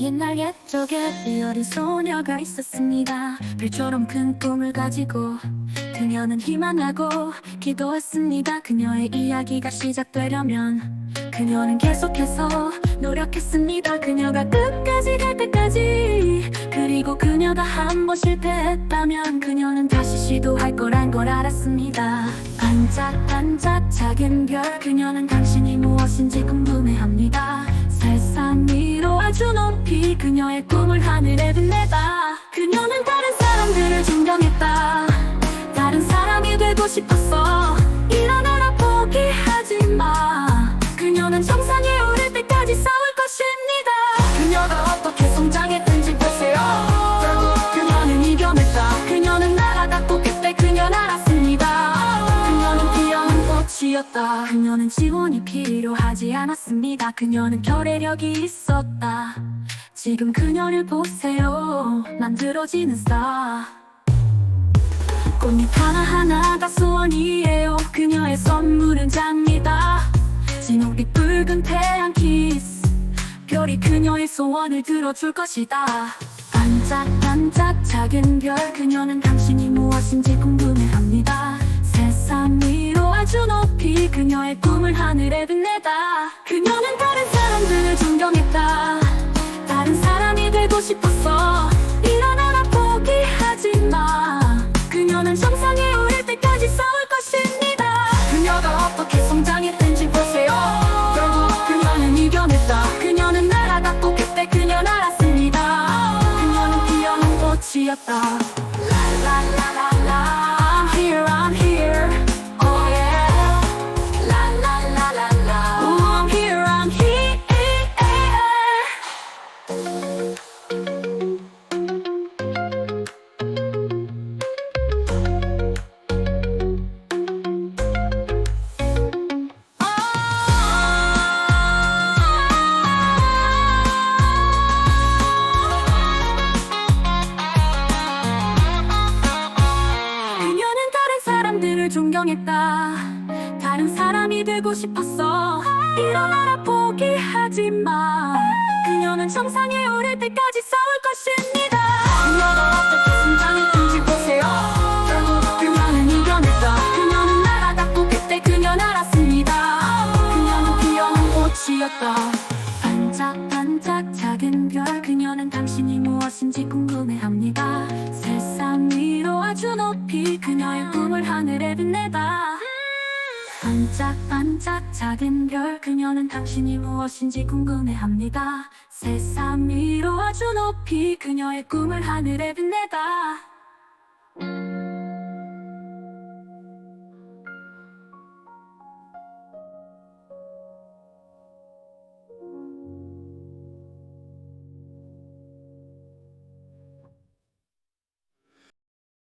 이 어린 소녀가 있었습니다. 별처럼 큰 꿈을 가지고 그녀는 희망하고 기도했습니다. 그녀의 이야기가 시작되려면 그녀는 계속해서 노력했습니다. 그녀가 끝까지 갈 때까지. 그리고 그녀가 한 번 실패했다면 그녀는 다시 시도할 거란 걸 알았습니다. 반짝반짝 작은 별 그녀는 당신이 무엇인지 궁금해합니다. 세상 위로 그녀의 꿈을 하늘에 빛내다 그녀는 다른 사람들을 존경했다. 다른 사람이 되고 싶었어. 일어나라 포기하지 마. 그녀는 정상에 오를 때까지 싸울 것입니다. 그녀가 어떻게 성장했는지 보세요. 그녀는 이겨냈다 그녀는 날아갔고 그때 그녀는 알았습니다. 그녀는 귀여운 꽃이었다. 그녀는 지원이 필요하지 않았습니다. 그녀는 결의력이 있었다 지금 그녀를 보세요. 만들어지는 스타 꽃잎 하나하나가 소원이에요. 그녀의 선물은 장미다. 진홍빛 붉은 태양 키스. 별이 그녀의 소원을 들어줄 것이다. 반짝반짝 작은 별. 그녀는 당신이 무엇인지 궁금해합니다. 세상 위로 아주 높이 그녀의 꿈을 하늘에 빛내다. 그녀는 다른 사람들을 존경했다 싶었어. 일어나라 포기하지 마. 그녀는 정상에 오를 때까지 싸울 것입니다. 그녀가 어떻게 성장했는지 보세요. 결국 그녀는 이겨냈다. 그녀는 날아갔고 그때 그녀는 알았습니다. 그녀는 귀여운 꽃이었다. 라라라라라. I'm here I'm here 사람들을 존경했다. 다른 사람이 되고 싶었어. 일어나라 포기하지 마. 그녀는 정상에 오를 때까지 싸울 것입니다. 그녀가 어떻게 성장했는지 보세요. 결국 그녀는 이겨냈다. 그녀는 날아갔고 그때 그녀는 알았습니다. 그녀는 귀여운 꽃이었다. 반짝반짝 작은 별. 그녀는 당신이 무엇인지 궁금해합니다 세상 위로 아주 높이 그녀의 꿈을 하늘에 빛내다. 반짝반짝 작은 별 그녀는 당신이 무엇인지 궁금해합니다. 세상 위로 아주 높이 그녀의 꿈을 하늘에 빛내다